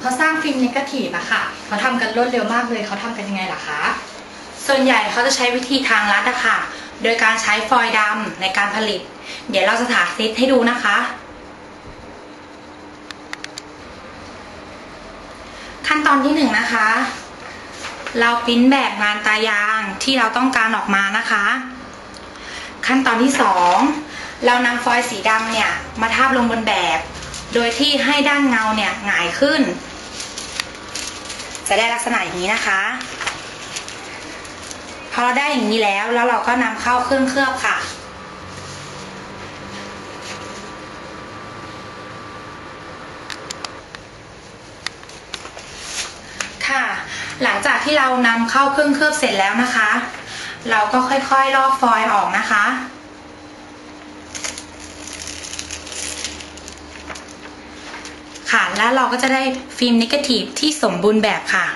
เขาสร้างฟิล์มนิเกทีฟอะค่ะเขาทำกันรวดเร็วมากเลยเขาทำกันยังไงล่ะคะส่วนใหญ่เขาจะใช้วิธีทางลัดอะค่ะ โดยการใช้ฟอยล์ดำในการผลิต เดี๋ยวเราจะสาธิตให้ดูนะคะ ขั้นตอนที่หนึ่งนะคะ เราปริ้นแบบงานตายางที่เราต้องการออกมานะคะ ขั้นตอนที่สองเรานำฟอยล์สีดำเนี่ยมาทาบลงบนแบบ โดยที่ให้ด้านเงาเนี่ยหงายขึ้น จะได้ลักษณะอย่างนี้นะคะพอเราได้อย่างนี้แล้วแล้วเราก็นำเข้าเครื่องเคลือบค่ะ ค่ะ หลังจากที่เรานำเข้าเครื่องเคลือบเสร็จแล้วนะคะ เราก็ค่อยๆลอกฟอยล์ออกนะคะ ค่ะ แล้วเราก็จะได้ฟิล์มนิเกทีฟที่สมบูรณ์แบบค่ะ